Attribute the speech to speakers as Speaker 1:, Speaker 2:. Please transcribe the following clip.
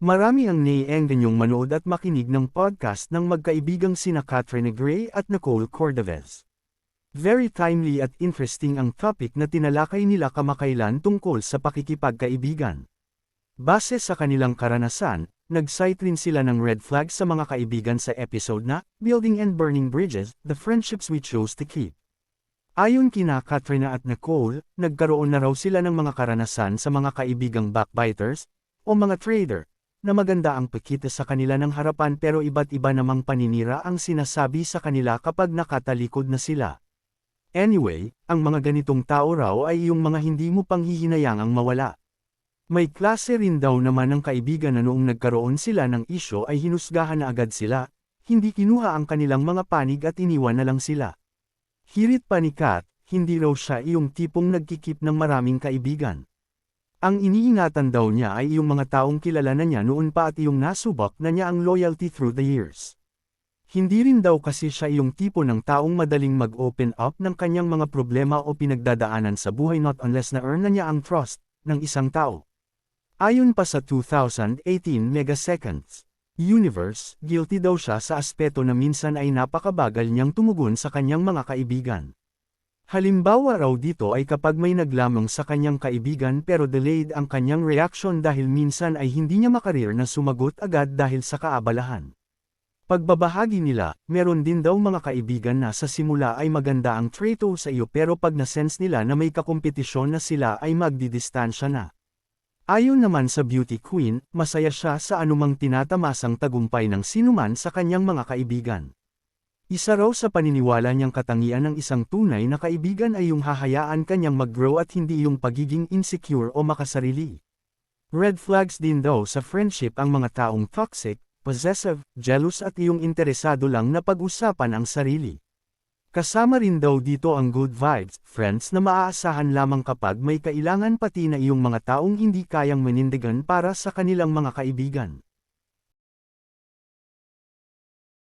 Speaker 1: Marami ang naienganyong manood at makinig ng podcast ng magkaibigang sina Katrina Gray at Nicole Cordovez. Very timely at interesting ang topic na tinalakay nila kamakailan tungkol sa pakikipagkaibigan. Base sa kanilang karanasan, nag-cite rin sila ng red flag sa mga kaibigan sa episode na Building and Burning Bridges, The Friendships We Chose to Keep. Ayon kina Katrina at Nicole, nagkaroon na raw sila ng mga karanasan sa mga kaibigang backbiters, o mga trader, na maganda ang pakita sa kanila ng harapan pero iba't iba namang paninira ang sinasabi sa kanila kapag nakatalikod na sila. Anyway, ang mga ganitong tao raw ay yung mga hindi mo panghihinayangang mawala. May klase rin daw naman ng kaibigan na noong nagkaroon sila ng isyo ay hinusgahan na agad sila, hindi kinuha ang kanilang mga panig at iniwan na lang sila. Hirit pa ni Kat, hindi raw siya iyong tipong nagkikip ng maraming kaibigan. Ang iniingatan daw niya ay yung mga taong kilala na niya noon pa at yung nasubak na niya ang loyalty through the years. Hindi rin daw kasi siya yung tipo ng taong madaling mag-open up ng kanyang mga problema o pinagdadaanan sa buhay not unless na-earn na niya ang trust ng isang tao. Ayon pa sa 2018 Megaseconds Universe, guilty daw siya sa aspeto na minsan ay napakabagal niyang tumugon sa kanyang mga kaibigan. Halimbawa raw dito ay kapag may naglamang sa kanyang kaibigan pero delayed ang kanyang reaction dahil minsan ay hindi niya makarir na sumagot agad dahil sa kaabalahan. Pagbabahagi nila, meron din daw mga kaibigan na sa simula ay maganda ang trato sa iyo pero pag nasense nila na may kakompetisyon na sila ay magdidistansya na. Ayon naman sa beauty queen, masaya siya sa anumang tinatamasang tagumpay ng sinuman sa kanyang mga kaibigan. Isa raw sa paniniwala niyang katangian ng isang tunay na kaibigan ay yung hahayaan kanyang mag-grow at hindi yung pagiging insecure o makasarili. Red flags din daw sa friendship ang mga taong toxic, possessive, jealous at iyong interesado lang na pag-usapan ang sarili. Kasama rin daw dito ang good vibes, friends na maaasahan lamang kapag may kailangan pati na iyong mga taong hindi kayang manindigan para sa kanilang mga kaibigan.